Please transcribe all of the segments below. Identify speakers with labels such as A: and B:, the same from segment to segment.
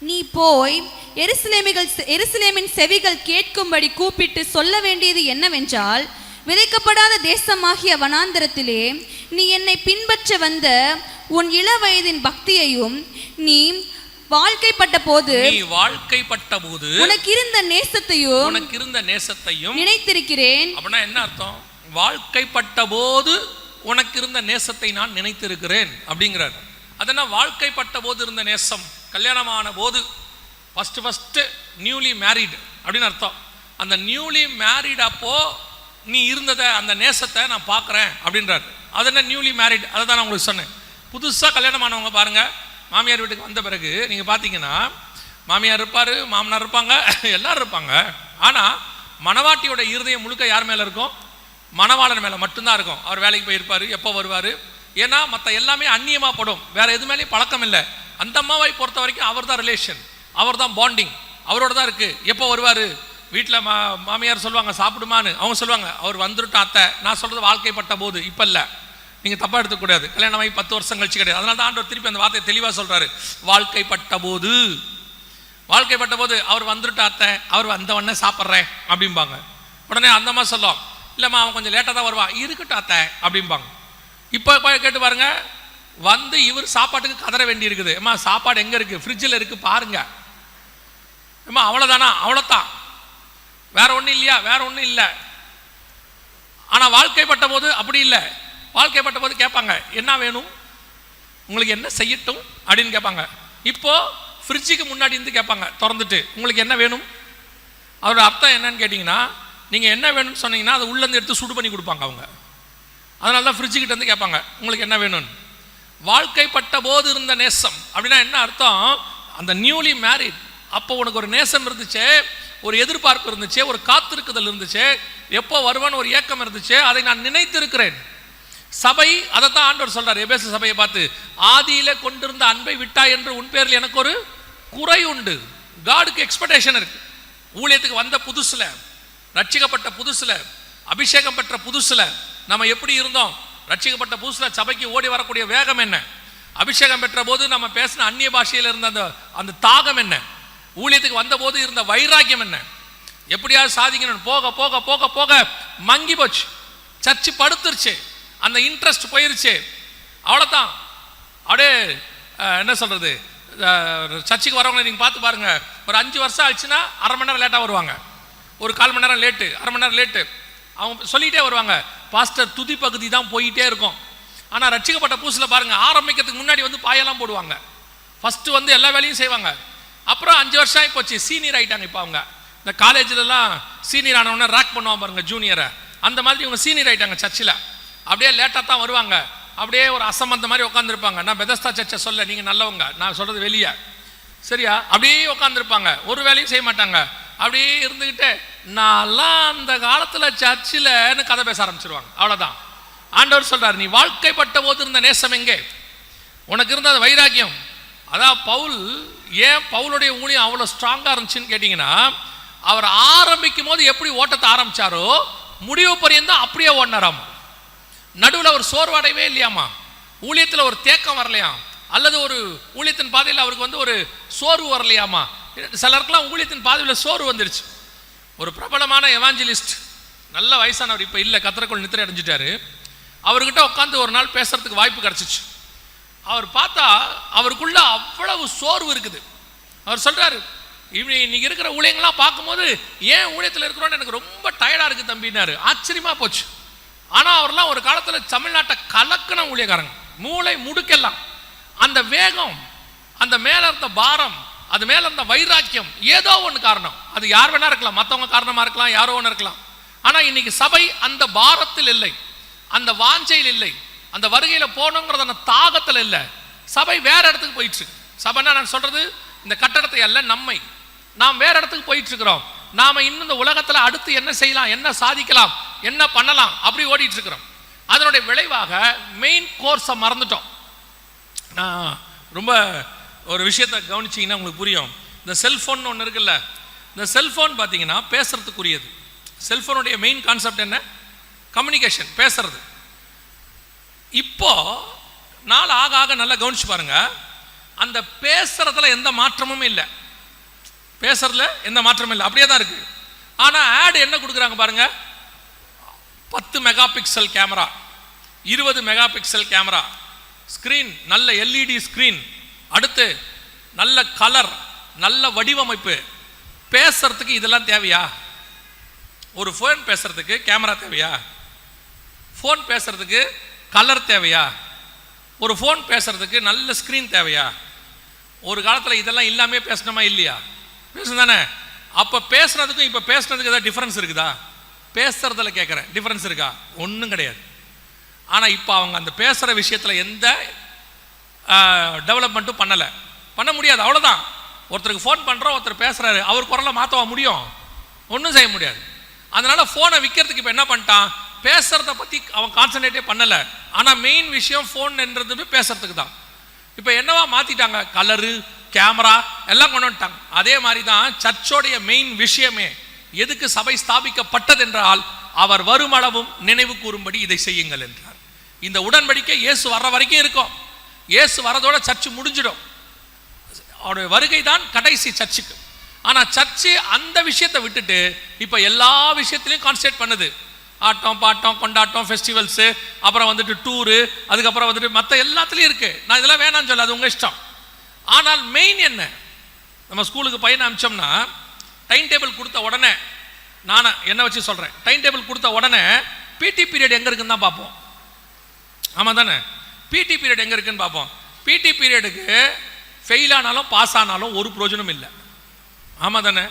A: நீ போய் எருசலேமிகள் எருசலேமின் செவிகள் கேட்கும்படி கூப்பிட்டு சொல்ல வேண்டியது என்னவென்றால் விதைக்கப்படாத தேசமாகிய வனாந்தரத்திலே நீ என்னை பின்பற்ற வந்த உன் இள வயதின் பக்தியையும் நீ வாழ்க்கைப்பட்ட போது
B: நீ வாழ்க்கைப்பட்ட போது
A: உனக்கு இருந்த நேசத்தையும்
B: உனக்கு இருந்த நேசத்தையும்
A: நினைத்திருக்கிறேன்.
B: அப்படின்னா என்ன அர்த்தம்? வாழ்க்கைப்பட்ட போது உனக்கு இருந்த நேசத்தை நான் நினைத்திருக்கிறேன் அப்படிங்கிறார். அதெல்லாம் வாழ்க்கைப்பட்ட போது இருந்த நேசம். கல்யாணமான போது ஃபஸ்ட்டு ஃபஸ்ட்டு நியூலி மேரீடு அப்படின்னு அர்த்தம். அந்த நியூலி மேரிட் அப்போ நீ இருந்ததை அந்த நேசத்தை நான் பார்க்குறேன் அப்படின்றார். அது என்ன நியூலி மேரிட் அதை தான் நான் உங்களுக்கு சொன்னேன். புதுசாக கல்யாணம் ஆனவங்க பாருங்கள் மாமியார் வீட்டுக்கு வந்த பிறகு நீங்கள் பார்த்தீங்கன்னா மாமியார் இருப்பார் மாமனார் இருப்பாங்க எல்லோரும் இருப்பாங்க. ஆனால் மணவாட்டியோட இருதயம் முழுக்க யார் மேலே இருக்கும்? மணவாளன் மேலே மட்டும்தான் இருக்கும். அவர் வேலைக்கு போயிருப்பார் எப்போ வருவார்? ஏன்னா மற்ற எல்லாமே அந்நியமாக படும். வேறு எது மேலேயும் பழக்கம் இல்லை. அந்த அம்மாவை பொறுத்த வரைக்கும் அவர் தான் ரிலேஷன் அவர் தான் பாண்டிங் அவரோட தான் இருக்குது எப்போ வருவார்? வீட்டில் மா மாமியார் சொல்லுவாங்க சாப்பிடுமான்னு. அவங்க சொல்லுவாங்க அவர் வந்துருட்டா அத்தை. நான் சொல்கிறது வாழ்க்கைப்பட்ட போது இப்போ இல்லை நீங்கள் தப்பாக எடுத்துக்கூடாது கல்யாணம் ஆகி பத்து வருஷம் கழிச்சு கிடையாது. அதனால தான் ஆண்டவர் திருப்பி அந்த வார்த்தையை தெளிவாக சொல்கிறாரு வாழ்க்கைப்பட்ட போது வாழ்க்கைப்பட்ட போது அவர் வந்துருட்டா அத்தை அவர் வந்தவொடனே சாப்பிட்றேன் அப்படிம்பாங்க. உடனே அந்த மாதிரி சொல்லும் இல்லைம்மா அவன் கொஞ்சம் லேட்டாக தான் வருவான். இருக்கட்டும் அத்தை அப்படிம்பாங்க. இப்போ கேட்டு பாருங்கள் வந்து இவர் சாப்பாட்டுக்கு கதற வேண்டி இருக்குது அம்மா சாப்பாடு எங்கே இருக்குது ஃப்ரிட்ஜில் இருக்குது பாருங்க. அம்மா அவ்வளோதானா அவ்வளோதான் வேற ஒன்றும் இல்லையா? வேற ஒன்றும் இல்லை. ஆனால் வாழ்க்கைப்பட்ட போது அப்படி இல்லை. வாழ்க்கைப்பட்ட போது கேட்பாங்க என்ன வேணும்? உங்களுக்கு என்ன செய்யட்டும்? அப்படின்னு கேட்பாங்க. இப்போது ஃப்ரிட்ஜுக்கு முன்னாடி இருந்து கேட்பாங்க திறந்துட்டு உங்களுக்கு என்ன வேணும்? அதோட அர்த்தம் என்னன்னு கேட்டிங்கன்னா நீங்கள் என்ன வேணும்னு சொன்னீங்கன்னா அதை உள்ளேருந்து எடுத்து சுடு பண்ணி கொடுப்பாங்க அவங்க. அதனால தான் ஃப்ரிட்ஜுக்கிட்ட வந்து கேட்பாங்க உங்களுக்கு என்ன வேணும்னு? வாழ்க்கைப்பட்ட போது இருந்த நேசம். அப்படின்னா என்ன அர்த்தம்? அந்த நியூலி மேரிட் அப்போ உனக்கு ஒரு நேசம் இருந்துச்சு ஒரு எதிர்பார்ப்பு இருந்துச்சு ஒரு காத்திருக்குதல் இருந்துச்சு எப்போ வருவான்னு ஒரு ஏக்கம் இருந்துச்சு அதை நான் நினைத்திருக்கிறேன். சபை அதை தான் ஆண்டவர் சொல்றார் எபேச சபையை பார்த்து ஆதியில கொண்டிருந்த அன்பை விட்டா என்று உன் பேரில் எனக்கு ஒரு குறை உண்டு. காடுக்கு எக்ஸ்பெக்டேஷன் இருக்கு. ஊழியத்துக்கு வந்த புதுசில் ரட்சிக்கப்பட்ட புதுசில் அபிஷேகம் பெற்ற புதுசில் நம்ம எப்படி இருந்தோம்? ரட்சிக்கப்பட்ட புதுசில் சபைக்கு ஓடி வரக்கூடிய வேகம் என்ன? அபிஷேகம் பெற்ற போது நம்ம பேசின அந்நிய பாஷையில் இருந்த அந்த அந்த தாகம் என்ன? ஊழியத்துக்கு வந்த போது இருந்த வைராக்கியம் என்ன? எப்படியாவது சாதிக்கணும். போக போக போக போக மங்கி போச்சு. சர்ச்சு படுத்துருச்சு. அந்த இன்ட்ரெஸ்ட் போயிருச்சு. அவ்வளோதான் அப்படியே என்ன சொல்கிறது சர்ச்சுக்கு வரவங்களை நீங்கள் பார்த்து பாருங்க. ஒரு அஞ்சு வருஷம் ஆச்சுன்னா அரை மணி நேரம் லேட்டாக வருவாங்க. ஒரு கால் மணி நேரம் லேட்டு அரை மணி நேரம் லேட்டு அவங்க சொல்லிகிட்டே வருவாங்க. பாஸ்டர் துதி பகுதி தான் போயிட்டே இருக்கும். ஆனால் ரட்சிக்கப்பட்ட பூசில் பாருங்கள் ஆரம்பிக்கிறதுக்கு முன்னாடி வந்து பாயெல்லாம் போடுவாங்க. ஃபஸ்ட்டு வந்து எல்லா வேலையும் செய்வாங்க. அப்புறம் அஞ்சு வருஷம் ஆகி போச்சு சீனியர் ஆகிட்டாங்க இப்போ அவங்க. இந்த காலேஜ்லலாம் சீனியர் ஆனவொடனே ரேக் பண்ணுவாங்க பாருங்கள் ஜூனியரை அந்த மாதிரி இவங்க சீனியர் ஆயிட்டாங்க சர்ச்சில் அப்படியே லேட்டாக தான் வருவாங்க. அப்படியே ஒரு அசம்பந்த மாதிரி உட்காந்துருப்பாங்க நான் பெதஸ்தா சர்ச்சை சொல்ல நீங்கள் நல்லவங்க நான் சொல்கிறது வெளியே. சரியா? அப்படியே உட்காந்துருப்பாங்க ஒரு வேலையும் செய்ய மாட்டாங்க. அப்படியே இருந்துக்கிட்டு நான்லாம் அந்த காலத்தில் சர்ச்சில்னு கதை பேச ஆரம்பிச்சிருவாங்க. அவ்வளோதான் ஆண்டவர் சொல்கிறார் நீ வாழ்க்கைப்பட்ட போது இருந்த நேசம் எங்கே? உனக்கு இருந்த அந்த வைராக்கியம். அதான் பவுல் ஏன் பவுலுடைய ஊழியம் அவ்வளோ ஸ்ட்ராங்காக இருந்துச்சுன்னு கேட்டிங்கன்னா அவர் ஆரம்பிக்கும் போது எப்படி ஓட்டத்தை ஆரம்பித்தாரோ முடிவு பரியந்தம் அப்படியே ஓடினாராம். நடுவில் ஒரு சோர்வடையவே இல்லையாமா. ஊழியத்தில் ஒரு தேக்கம் வரலையாம். அல்லது ஒரு ஊழியத்தின் பாதையில் அவருக்கு வந்து ஒரு சோர்வு வரலையாமா. சிலருக்குலாம் ஊழியத்தின் பாதையில் சோர்வு வந்துருச்சு. ஒரு பிரபலமான எவாஞ்சலிஸ்ட் நல்ல வயசானவர் இப்போ இல்லை கத்திரக்குள் நித்திரை அடைஞ்சிட்டாரு. அவர்கிட்ட உட்காந்து ஒரு நாள் பேசுறதுக்கு வாய்ப்பு கிடச்சிச்சு. அவர் பார்த்தா அவருக்குள்ள அவ்வளவு சோர்வு இருக்குது. அவர் சொல்கிறாரு இவன் இன்னைக்கு இருக்கிற ஊழியங்கள்லாம் பார்க்கும்போது ஏன் ஊழியத்தில் இருக்கிறோன்னு எனக்கு ரொம்ப டயர்டாக இருக்குது தம்பினாரு ஆச்சரியமாக போச்சு. ஆனால் அவர்லாம் ஒரு காலத்தில் தமிழ்நாட்டை கலக்கின ஊழியக்காரங்க. மூளை முடுக்கெல்லாம். அந்த வேகம் அந்த மேலே இருந்த பாரம் அது மேலே அந்த வைராக்கியம் ஏதோ ஒன்று காரணம். அது யார் வேணா இருக்கலாம். மற்றவங்க காரணமாக இருக்கலாம் யாரோ ஒன்று இருக்கலாம். ஆனால் இன்னைக்கு சபை அந்த பாரத்தில் இல்லை. அந்த வாஞ்சையில் இல்லை. அந்த வருகையில் போகணுங்கிறது அந்த தாகத்தில் இல்லை. சபை வேற இடத்துக்கு போயிட்டு இருக்கு. சபைன்னா நான் சொல்றது? இந்த கட்டடத்தை அல்ல நம்மை. நாம் வேற இடத்துக்கு போயிட்டு இருக்கிறோம். நாம இன்னும் இந்த உலகத்தில் அடுத்து என்ன செய்யலாம் என்ன சாதிக்கலாம் என்ன பண்ணலாம் அப்படி ஓடிட்டு இருக்கிறோம். அதனுடைய விளைவாக மெயின் கோர்ஸை மறந்துட்டோம். நான் ரொம்ப ஒரு விஷயத்தை கவனிச்சிங்கன்னா உங்களுக்கு புரியும். இந்த செல்ஃபோன் ஒன்று இருக்குல்ல இந்த செல்ஃபோன் பார்த்தீங்கன்னா பேசுறதுக்குரியது. செல்ஃபோனுடைய மெயின் கான்செப்ட் என்ன? கம்யூனிகேஷன் பேசுறது. இப்போ நாள் ஆக ஆக நல்லா கவனிச்சு பாருங்க. அந்த பேசுறதுல எந்த மாற்றமும் இல்லை. பேசுறதுல எந்த மாற்றமும் இல்லை. அப்படியே தான் இருக்கு. ஆனால் ஆடு என்ன கொடுக்குறாங்க பாருங்க? பத்து மெகா பிக்சல் கேமரா இருபது மெகா பிக்சல் கேமரா ஸ்க்ரீன் நல்ல எல்இடி ஸ்க்ரீன் அடுத்து நல்ல கலர் நல்ல வடிவமைப்பு. பேசுறதுக்கு இதெல்லாம் தேவையா? ஒரு ஃபோன் பேசுறதுக்கு கேமரா தேவையா? ஃபோன் பேசுறதுக்கு கலர் தேவையா? ஒரு ஃபோன் பேசுறதுக்கு நல்ல ஸ்க்ரீன் தேவையா? ஒரு காலத்தில் இதெல்லாம் இல்லாமே பேசணுமா இல்லையா? பேசணும் தானே அப்போ பேசுனதுக்கும் இப்போ பேசுனதுக்கு ஏதாவது டிஃப்ரென்ஸ் இருக்குதா? பேசுறதுல கேட்குறேன் டிஃப்ரென்ஸ் இருக்கா? ஒன்றும் கிடையாது. ஆனால் இப்போ அவங்க அந்த பேசுகிற விஷயத்தில் எந்த டெவலப்மெண்ட்டும் பண்ணலை. பண்ண முடியாது அவ்வளோதான் ஒருத்தருக்கு ஃபோன் பண்ணுறோம் ஒருத்தர் பேசுகிறாரு அவர் குரலை மாற்றவா முடியும்? ஒன்றும் செய்ய முடியாது. அதனால் ஃபோனை விற்கிறதுக்கு இப்போ என்ன பண்ணிட்டான்? பேசுகிறத பற்றி அவன் கான்சன்ட்ரேட்டே பண்ணலை. ஆனால் மெயின் விஷயம் ஃபோன் என்றது பேசுகிறதுக்கு தான். இப்போ என்னவா மாற்றிட்டாங்க கலரு கேமரா எல்லாம் கொண்டு வந்துட்டாங்க. அதே மாதிரி தான் சர்ச்சோடைய மெயின் விஷயமே. எதுக்கு சபை ஸ்தாபிக்கப்பட்டது என்றால் அவர் வருமளவும் நினைவு கூறும்படி இதை செய்யுங்கள் என்றார். இந்த உடன்படிக்கை இயேசு வர்ற வரைக்கும் இருக்கும். இயேசு வரதோட சர்ச்சு முடிஞ்சிடும். அவருடைய வருகை தான் கடைசி சர்ச்சுக்கு. ஆனால் சர்ச்சு அந்த விஷயத்தை விட்டுட்டு இப்போ எல்லா விஷயத்திலையும் கான்சன்ட்ரேட் பண்ணுது. ஆட்டம் பாட்டம் கொண்டாட்டம் ஃபெஸ்டிவல்ஸு அப்புறம் வந்துட்டு டூரு அதுக்கப்புறம் வந்துட்டு மற்ற எல்லாத்துலேயும் இருக்குது நான் இதெல்லாம் வேணாம்னு சொல்ல அது உங்கள் இஷ்டம். ஆனால் மெயின் என்ன? நம்ம ஸ்கூலுக்கு பையனை அமிச்சோம்னா டைம் டேபிள் கொடுத்த உடனே நானே என்ன வச்சு சொல்கிறேன் டைம் டேபிள் கொடுத்த உடனே பிடி பீரியட் எங்கே இருக்குன்னு தான் பார்ப்போம். ஆமாம் தானே? பிடி பீரியட் எங்கே இருக்குன்னு பார்ப்போம். பிடி பீரியடுக்கு ஃபெயில் ஆனாலும் பாஸ் ஆனாலும் ஒரு பிரயோஜனம் இல்லை. ஆமாம் தானே?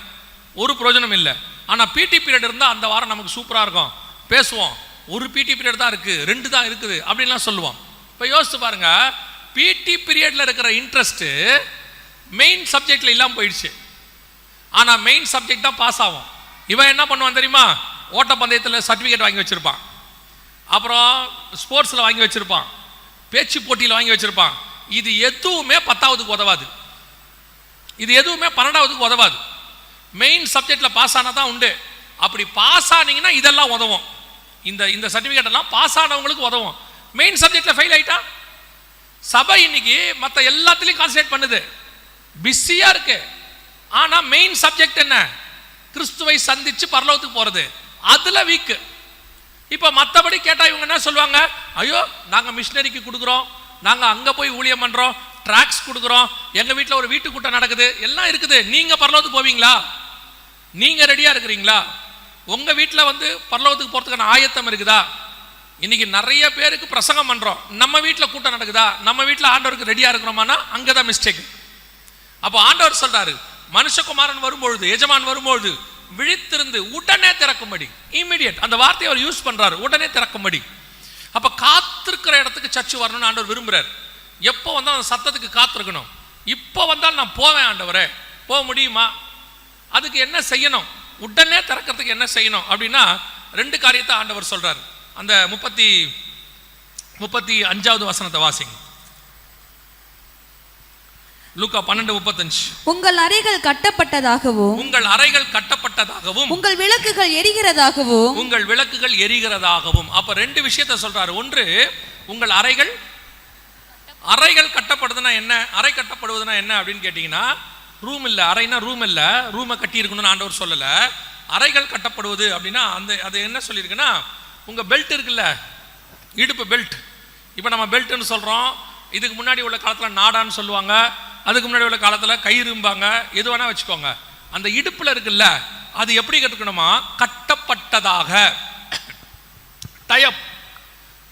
B: ஒரு பிரயோஜனம் இல்லை. ஆனால் பிடி பீரியட் இருந்தால் அந்த வாரம் நமக்கு சூப்பராக இருக்கும். பேசுவோம். ஒரு பிடி பீரியட் தான் இருக்குது ரெண்டு தான் இருக்குது. அப்படின்லாம் சொல்லுவோம். இப்போ யோசித்து பாருங்க. பிடி பீரியடில் இருக்கிற இன்ட்ரெஸ்ட்டு மெயின் சப்ஜெக்டில் இல்லாமல் போயிடுச்சு. ஆனால் மெயின் சப்ஜெக்ட் தான் பாஸ் ஆகும். இவன் என்ன பண்ணுவான் தெரியுமா? ஓட்டப்பந்தயத்தில் சர்டிஃபிகேட் வாங்கி வச்சுருப்பான். அப்புறம் ஸ்போர்ட்ஸில் வாங்கி வச்சுருப்பான். பேச்சு போட்டியில் வாங்கி வச்சுருப்பான். இது எதுவுமே பத்தாவதுக்கு உதவாது. இது எதுவுமே பன்னெண்டாவதுக்கு உதவாது. மெயின் சப்ஜெக்டில் பாஸ் ஆனால் தான் உண்டு. அப்படி பாஸ் ஆனீங்கன்னா இதெல்லாம் உதவும். இந்த இந்த சர்டிஃபிகேட் எல்லாம் பாஸ் ஆனவங்களுக்கு உதவும். மெயின் சப்ஜெக்டில் ஃபெயில் ஆகிட்டா சபை இன்னைக்கு மற்ற எல்லாத்துலேயும் கான்சன்ட்ரேட் பண்ணுது. பிஸியாக இருக்கு. ஆனால் மெயின் சப்ஜெக்ட் என்ன? கிறிஸ்துவை சந்திச்சு பரலோகத்துக்கு போகிறது அதில் வீக்கு இப்போ மற்றபடி கேட்டால் இவங்க என்ன சொல்லுவாங்க? ஐயோ நாங்கள் மிஷினரிக்கு கொடுக்குறோம். நாங்கள் அங்கே போய் ஊழியம் பண்ணுறோம் ட்ராக்ஸ் கொடுக்குறோம். எங்கள் வீட்டில் ஒரு வீட்டு கூட்டம் நடக்குது. எல்லாம் இருக்குது. நீங்கள் பரலோகத்துக்கு போவீங்களா? நீங்கள் ரெடியாக இருக்கிறீங்களா? உங்கள் வீட்டில் வந்து பரலோகத்துக்கு போகிறதுக்கான ஆயத்தம் இருக்குதா? இன்னைக்கு நிறைய பேருக்கு பிரசங்கம் பண்ணுறோம் நம்ம வீட்டில் கூட்டம் நடக்குதா? நம்ம வீட்டில் ஆண்டவருக்கு ரெடியாக இருக்கிறோமானா அங்கே தான் மிஸ்டேக் அப்போ ஆண்டவர் சொல்கிறாரு மனுஷகுமாரன் வரும்பொழுது எஜமான் வரும்பொழுது விழித்திருந்து உடனே திறக்கும்படி. இமீடியட் அந்த வார்த்தையை அவர் யூஸ் பண்ணுறாரு உடனே திறக்கும்படி. அப்போ காத்திருக்கிற இடத்துக்கு சர்ச்சு வரணும்னு ஆண்டவர் விரும்புகிறார் எப்போ வந்தால் அந்த சத்தத்துக்கு காத்திருக்கணும். இப்போ வந்தால் நான் போவேன் ஆண்டவரே. போக முடியுமா? அதுக்கு என்ன செய்யணும்? உடனே திறக்கிறதுக்கு என்ன செய்யணும்? அப்படின்னா ரெண்டு காரியத்தை ஆண்டவர் சொல்கிறார் அந்த முப்பத்தி முப்பத்தி அஞ்சாவது வசனத்தை வாசிங்க. லூக்கா பன்னெண்டு முப்பத்தஞ்சு.
A: உங்கள் அறைகள் கட்டப்பட்டதாகவும்
B: உங்கள் அறைகள் கட்டப்பட்டதாகவும்
A: உங்கள் விளக்குகள் எரிகிறதாகவும்
B: உங்கள் விளக்குகள் எரிகிறதாகவும். அப்ப ரெண்டு விஷயத்தை சொல்றாரு. ஒன்று உங்கள் அறைகள் அறைகள் கட்டப்படுதுன்னா என்ன? அறை கட்டப்படுவதுன்னா என்ன அப்படின்னு கேட்டிங்கன்னா ரூம் இல்லை. அறைனா ரூம் இல்லை. ரூமை கட்டி இருக்கணும்னு ஆண்டவர் சொல்லலை. அறைகள் கட்டப்படுவது அப்படின்னா அந்த அது என்ன சொல்லியிருக்குன்னா உங்கள் பெல்ட் இருக்குல்ல? இடுப்பு பெல்ட் இப்போ நம்ம பெல்ட்னு சொல்கிறோம் இதுக்கு முன்னாடி உள்ள காலத்தில் நாடான்னு சொல்லுவாங்க. அதுக்கு முன்னாடி உள்ள காலத்தில் கயிறும்பாங்க. எது வேணால் வச்சுக்கோங்க. அந்த இடுப்பில் இருக்குல்ல அது எப்படி கட்டுக்கணுமா கட்டப்பட்டதாக. டயப்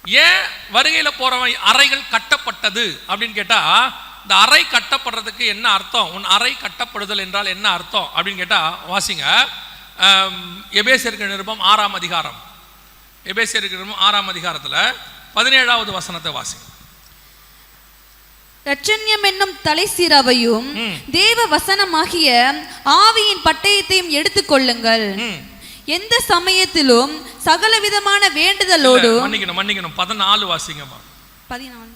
B: ஏன் வருகையில் போகிறவன் அறைகள் கட்டப்பட்டது அப்படின்னு கேட்டால் இந்த அறை கட்டப்படுறதுக்கு என்ன அர்த்தம்? உன் அறை கட்டப்படுதல் என்றால் என்ன அர்த்தம்? அப்படின்னு கேட்டால் வாசிங்க. ஆம், எபேசியருக்கு நிருபம் ஆறாம் அதிகாரம். எபேசியருக்கு நிருபம் ஆறாம் அதிகாரத்தில் பதினேழாவது வசனத்தை வாசிங்க.
A: ரட்சண்யம் என்னும் தலை சீராவையும். தேவ வசனமாகிய ஆவியின் பட்டயத்தையும் எடுத்துக்கொள்ளுங்கள். எந்த சமயத்திலும் சகலவிதமான
B: இல்ல,
A: வேண்டுதலோடும்
B: மன்னிக்கணும் மன்னிக்கணும் பதினாலு வாசிங்கம்மா
A: பதினாலு.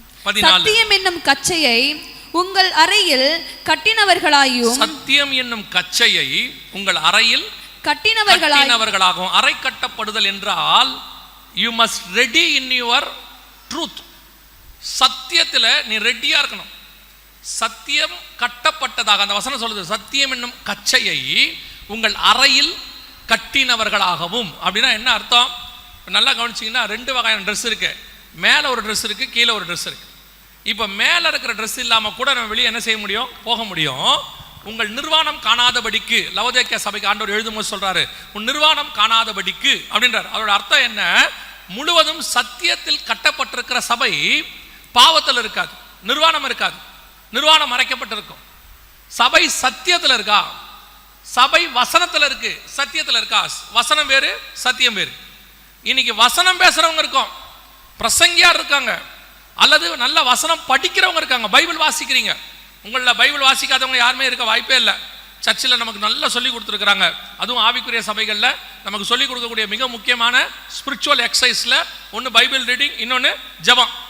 A: சத்தியம் என்னும் கச்சையை உங்கள் அறையில் கட்டினவர்களாயும்
B: சத்தியம் என்னும் கச்சையை உங்கள் அறையில் கட்டினவர்களாகவும் அறை கட்டப்படுதல் என்றால் you must ready in your truth சத்தியத்தில் நீ ரெடியாக இருக்கணும். சத்தியம் கட்டப்பட்டதாக அந்த வசனம் சொல்லுது சத்தியம் என்னும் கச்சையை உங்கள் அறையில் கட்டினவர்களாகவும். அப்படின்னா என்ன அர்த்தம்? நல்லா கவனிச்சிங்கன்னா ரெண்டு வகையான ட்ரெஸ் இருக்குது மேலே ஒரு ட்ரெஸ் இருக்குது கீழே ஒரு ட்ரெஸ் இருக்குது இப்போ மேலே இருக்கிற ட்ரெஸ் இல்லாமல் கூட நம்ம வெளியே என்ன செய்ய முடியும்? போக முடியும். உங்கள் நிர்வாணம் காணாதபடிக்கு லவதேக்கிய சபைக்கு ஆண்டவர் எழுதும்போது சொல்கிறாரு உன் நிர்வாணம் காணாதபடிக்கு அப்படின்றார். அதோட அர்த்தம் என்ன? முழுவதும் சத்தியத்தில் கட்டப்பட்டிருக்கிற சபை பாவத்தில் இருக்காது நிர்வாணம் இருக்காது. நிர்வாணம் மறைக்கப்பட்டிருக்கும். சபை சத்தியத்தில் இருக்கா? சபை வசனத்தில் இருக்கு சத்தியத்தில் இருக்கா? வசனம் வேறு சத்தியம் வேறு. இன்னைக்கு வசனம் பேசுறவங்க இருக்கோம். பிரசங்கியார் இருக்காங்க. அல்லது நல்ல வசனம் படிக்கிறவங்க இருக்காங்க. பைபிள் வாசிக்கிறீங்க. உங்களில் பைபிள் வாசிக்காதவங்க யாருமே இருக்க வாய்ப்பே இல்லை. சர்ச்சில் நமக்கு நல்லா சொல்லி கொடுத்துருக்குறாங்க. அதுவும் ஆவிக்குரிய சபைகளில் நமக்கு சொல்லி கொடுக்கக்கூடிய மிக முக்கியமான ஸ்பிரிச்சுவல் எக்ஸசைஸில் ஒன்று பைபிள் ரீடிங் இன்னொன்று ஜபம்.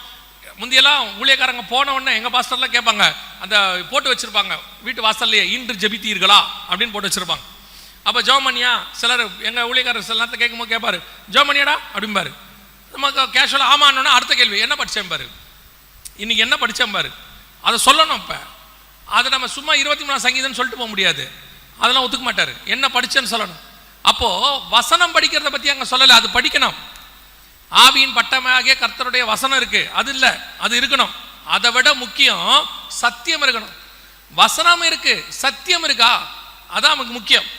B: முந்தையெல்லாம் ஊழியக்காரங்க போன உடனே எங்கள் பாஸ்டர்லாம் கேட்பாங்க அந்த போட்டு வச்சிருப்பாங்க வீட்டு வாசல்லையே இன்று ஜெபித்தீர்களா அப்படின்னு போட்டு வச்சிருப்பாங்க. அப்போ ஜோமனியா சிலர் எங்கள் ஊழியக்காரர் சில நேரத்தை கேட்கும்போது கேட்பாரு ஜோமனியாடா அப்படிம்பாரு. நமக்கு கேஷுவலாக ஆமான்னு அடுத்த கேள்வி என்ன படித்தேன் பாரு? இன்னைக்கு என்ன படித்தேன் பாரு? அதை சொல்லணும் இப்போ. அதை நம்ம சும்மா இருபத்தி மூணாம் சங்கீதம்னு சொல்லிட்டு போக முடியாது. அதெல்லாம் ஒத்துக்க மாட்டார். என்ன படித்தேன்னு சொல்லணும். அப்போது வசனம் படிக்கிறத பற்றி அங்கே சொல்லலை அது படிக்கணும். ஆவியின் பட்டமாகிய கர்த்தருடைய வசனம் இருக்கு. அது இல்லை. அது இருக்கணும். அதை விட முக்கியம் சத்தியம் இருக்கணும். வசனம் இருக்கு. சத்தியம் இருக்கா? அதான் நமக்கு முக்கியம்.